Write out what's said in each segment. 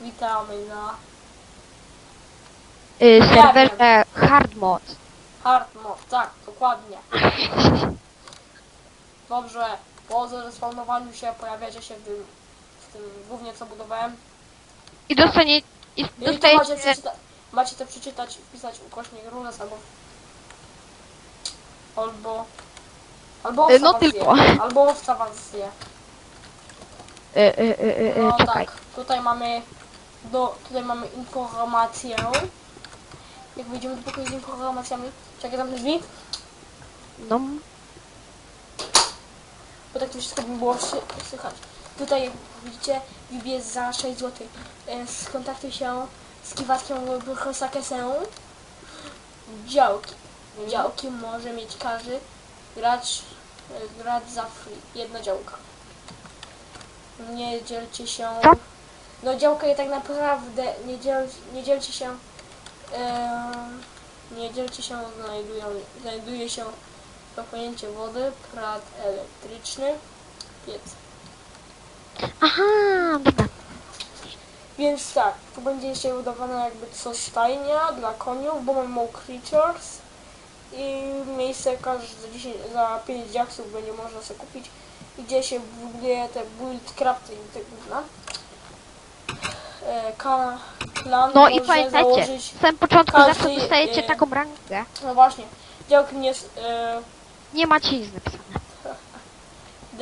Witamy na Y, serwerze hard mod. hard mode, tak, dokładnie. Dobrze, po zrespawnowaniu się pojawiacie się w tym, w tym głównie co budowałem. I dostanie... I I macie, dostajecie... przeczyta- macie to przeczytać, wpisać ukośnik rules albo albo albo Y, owca no was tylko. albo owca was zje. Y, y, y, y, y, No czekaj. tak, tutaj mamy do, tutaj mamy informację. Jak wejdziemy do pokoju z informacjami, czekaj tam drzwi, No, bo tak to wszystko by było słychać. Tutaj jak widzicie, wybie za 6 zł. E, Skontaktuj się z kiwatkiem Brosakesę. Działki. Działki może mieć każdy gracz, e, gracz za free. Jedna działka. Nie dzielcie się. No działka i tak naprawdę nie, dziel, nie dzielcie się. em, nie dzielcie się, znajdują, znajduje się zapomnięcie wody, prąd elektryczny, piec. aha, dobra. Więc tak, tu będzie się udawane jakby coś stajnia dla koniów, bo mamy Mo Creatures i miejsce każde za, 10, za 5 diaksów będzie można sobie kupić, gdzie się buduje te build crafty i te gówna. E, ka, klan No i może pamiętajcie, założyć, w samym początku każdy, zawsze dostajecie y, taką rangę. no właśnie, działki nie e, Nie macie nic napisane.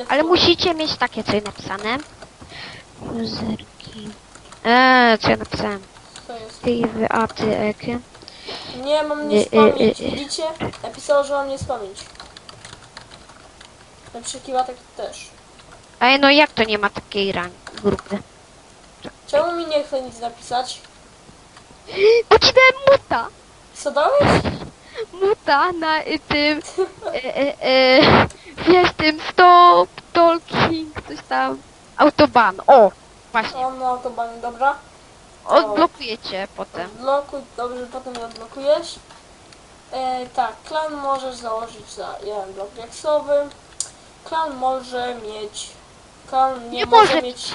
Ale musicie mieć takie coś napisane. Zerki. Eee, co ja napisałem? To jest. Ty, wy, a, ty, ekie. Nie, mam nie spamięć. y, y. Widzicie? Napisało, że mam nie spamięć. Na przykład też. Ej, no jak to nie ma takiej rangi grupy? Czemu mi nie chce nic napisać? Bo ci dałem muta! Co dałeś? Muta na y, tym... E, e, e, wiesz, tym stop, talking, coś tam. Autoban, o! Właśnie, Mam na autobanie, dobra. odblokujecie potem. Odblokuj, dobrze, potem je odblokujesz. E, tak, klan możesz założyć za jeden blok diaksowy. Klan może mieć... Klan nie, Nie może może mieć.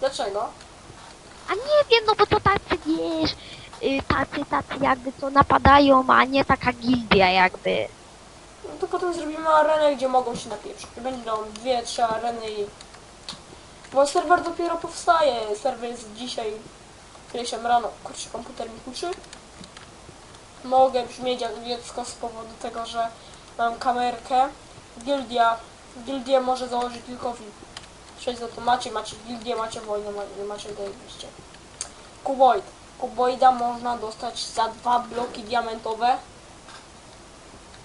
Dlaczego? A nie wiem, no bo to tacy, wiesz, y, tacy, tacy jakby co napadają, a nie taka gildia jakby. No to potem zrobimy arenę, gdzie mogą się napieprzyć. Będą dwie, trzy areny i... Bo serwer dopiero powstaje. Serwer jest dzisiaj, kiedyś tam rano. Kurczę, komputer mi huczy. Mogę brzmieć jak dziecko z powodu tego, że mam kamerkę. Gildia. Gildię może założyć tylko VIP. 6 za to macie, macie gildię, macie wojnę, nie macie zajebiście. Kuboid. Kuboida można dostać za dwa bloki diamentowe.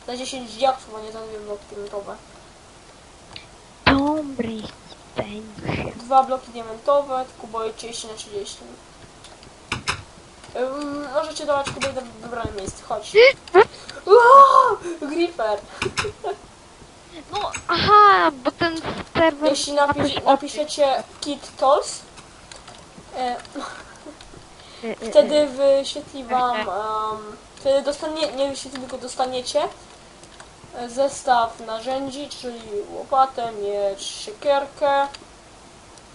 Za 10 diaksów, a nie za dwie bloki diamentowe. Dobry będzie. Dwa bloki diamentowe, kuboid 30 na 30. Um, możecie dawać kuboida w wybrane miejsce, chodź. Wow, Gripper! No, aha, bo ten serwer... Jeśli napisz, napiszecie Kit Tools, e, Y, y, y. wtedy wyświetli wam, um, wtedy dostanie, nie wyświetli, tylko dostaniecie e, zestaw narzędzi, czyli łopatę, miecz, siekierkę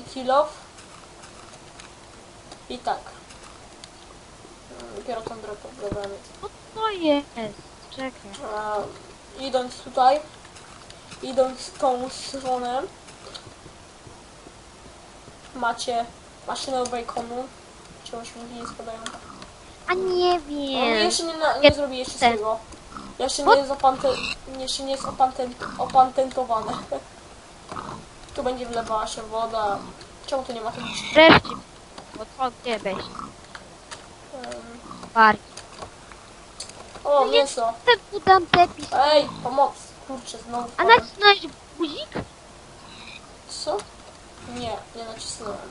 i kilof. I tak. Dopiero tą drogę. Co to jest? Czekaj. E, idąc tutaj, idąc w tą stronę, macie maszynę baconu. Czemu śmieci nie spadają? A nie wiem. jeszcze nie, na, nie zrobi jeszcze swojego. Jeszcze nie jest, opante, jeszcze nie jest opatent, opatentowane. tu będzie wlewała się woda. Czemu tu nie ma tego? Wreszcie. Bo co, gdzie weź? Um, Bardziej. o, mięso. Ten. Ej, pomoc. Kurczę, znowu. A nacisnąłeś guzik? Co? Nie, nie nacisnąłem.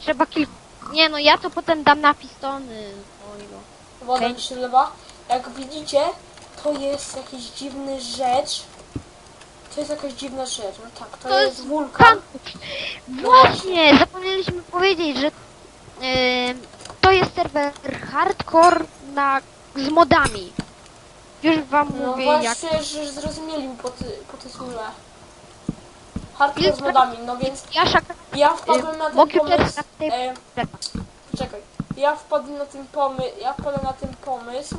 Trzeba kilku... Nie no, ja to potem dam na pistony. Oj no. Woda mi się wlewa. Jak widzicie, to jest jakiś dziwny rzecz. To jest jakaś dziwna rzecz. No tak, to, To jest, jest wulkan. Właśnie, zapomnieliśmy powiedzieć, że em, to jest serwer hardcore na, z modami. Już wam No mówię jak... właśnie, że zrozumieli mi po, ty, po tytule. Hardcore z modami, no więc Ja szaka... ja wpadłem na ten Mogę pomysł. teraz na tej... E, czekaj. Ja wpadłem na ten pomysł, ja wpadłem na ten pomysł,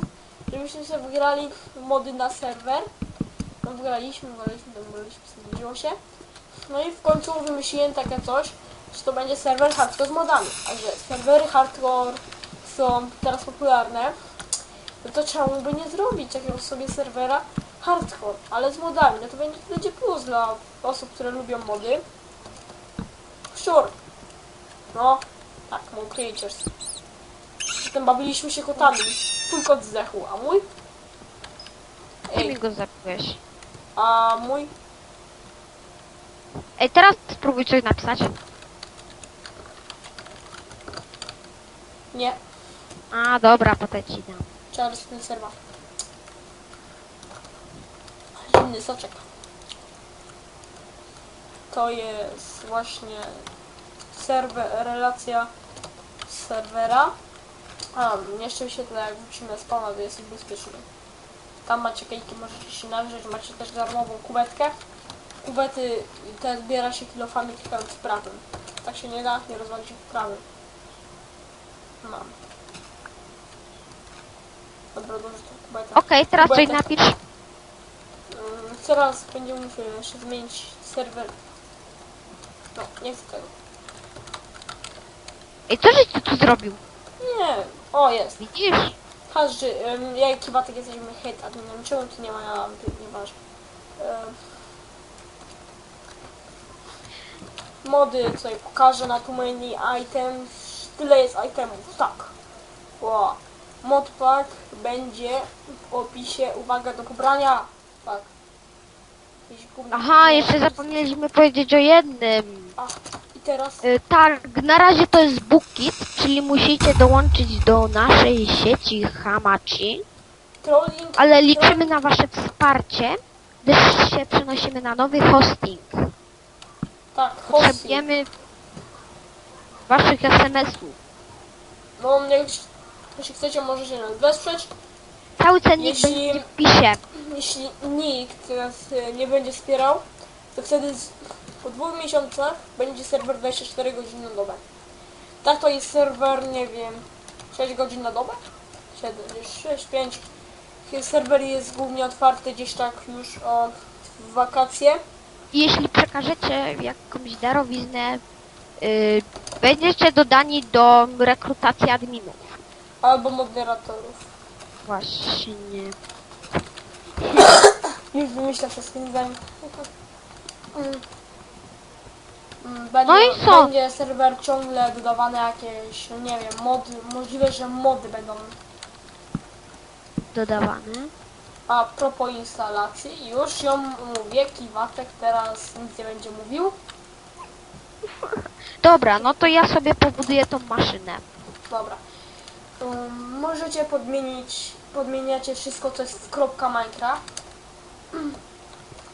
żebyśmy sobie wygrali mody na serwer. No wygraliśmy, wygraliśmy, wygraliśmy, znudziło się. No i w końcu wymyśliłem takie coś, że to będzie serwer hardcore z modami. A że serwery hardcore są teraz popularne, no to czemu by nie zrobić jakiegoś sobie serwera hardcore, ale z modami. No to będzie, to będzie plus dla osób, które lubią mody. Sure. No, tak, mój creatures. Potem bawiliśmy się kotami. Twój kot zdechł, a mój? Ty mi Ej, go zabiłeś. a mój? Ej, teraz spróbuj coś napisać. Nie. A, dobra, potem ci dam. Charles ten serwa. Zimny soczek. To jest właśnie serwer, relacja serwera. A, jeszcze wyświetlę jak wrócimy z pana, to jest bezpieczny. Tam macie kejki, możecie się należeć, macie też darmową kubetkę. Kubety te zbiera się kilofami klikając prawym. Tak się nie da, nie rozwali się w prawym. Mam. Dobra, dobrze to kubeta. Okej, teraz coś Kubeta. napisz. Mm, Teraz będziemy musieli jeszcze zmienić serwer. No, nie chcę tego. Ej, co żeś ty tu zrobił? Nie, o jest. Widzisz? Każdy, um, ja i Kibatek jesteśmy hate adminem, czemu tu nie ma, ja nieważne. Um, mody tutaj pokażę na tu menu items, tyle jest itemów, tak. Wow. Modpack będzie w opisie, uwaga do pobrania, tak. Jeśli kupisz- Aha, jeszcze zapomnieliśmy powiedzieć o jednym. A, i teraz Y, tak, na razie to jest BookKit, czyli musicie dołączyć do naszej sieci Hamachi, trolling, ale liczymy na wasze wsparcie, gdyż się przenosimy na nowy hosting. tak, hosting. Potrzebujemy waszych SMS-ów. No, jak, jeśli chcecie, możecie nas wesprzeć. Cały cennik Jeśli- będzie w wpisie. Jeśli nikt nas e, nie będzie wspierał, to wtedy z, po dwóch miesiącach będzie serwer 24 godziny na dobę. Tak to jest serwer, nie wiem, 6 godzin na dobę? 7, 6, 5. Serwer jest głównie otwarty gdzieś tak już o w wakacje. Jeśli przekażecie jakąś darowiznę, y, będziecie dodani do rekrutacji adminów. Albo moderatorów. Właśnie. Już wymyślę wszystkim. Mm. Mm, Będzie, No i co? będzie serwer ciągle dodawane jakieś, no nie wiem, mody, możliwe, że mody będą. Dodawane. A propos instalacji, już ją mówię, Kiwaczek teraz nic nie będzie mówił. Dobra, no to ja sobie pobuduję tą maszynę. Dobra. Um, możecie podmienić, podmieniacie wszystko, co jest w kropka Minecraft.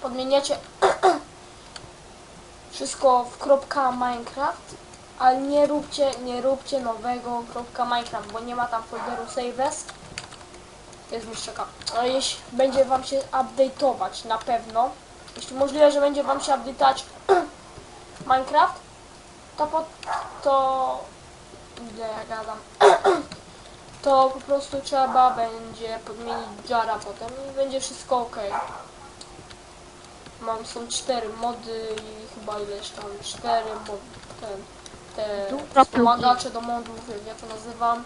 Podmieniacie wszystko w kropka Minecraft, ale nie róbcie, nie róbcie nowego kropka Minecraft, bo nie ma tam folderu save as. Jest mistrzaka. Ale jeśli będzie wam się update'ować, na pewno, jeśli możliwe, że będzie wam się update'ać Minecraft, to po, to ile ja gadam, to po prostu trzeba będzie podmienić jara potem i będzie wszystko ok. Mam, są cztery mody i chyba ileś tam, cztery mody, ten, te Dużo wspomagacze do modów, jak ja to nazywam.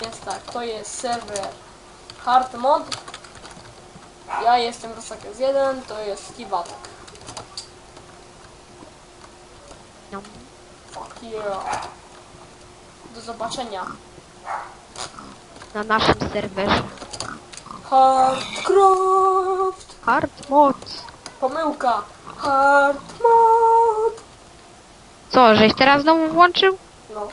Więc tak, to jest serwer hard mod. Ja jestem Rosakes 1, to jest Kiwatek. No. Fuck yeah. Do zobaczenia. Na naszym serwerze. Hardcraft! Hard mod. Pomyłka! Hard mod! Co, żeś teraz znowu włączył?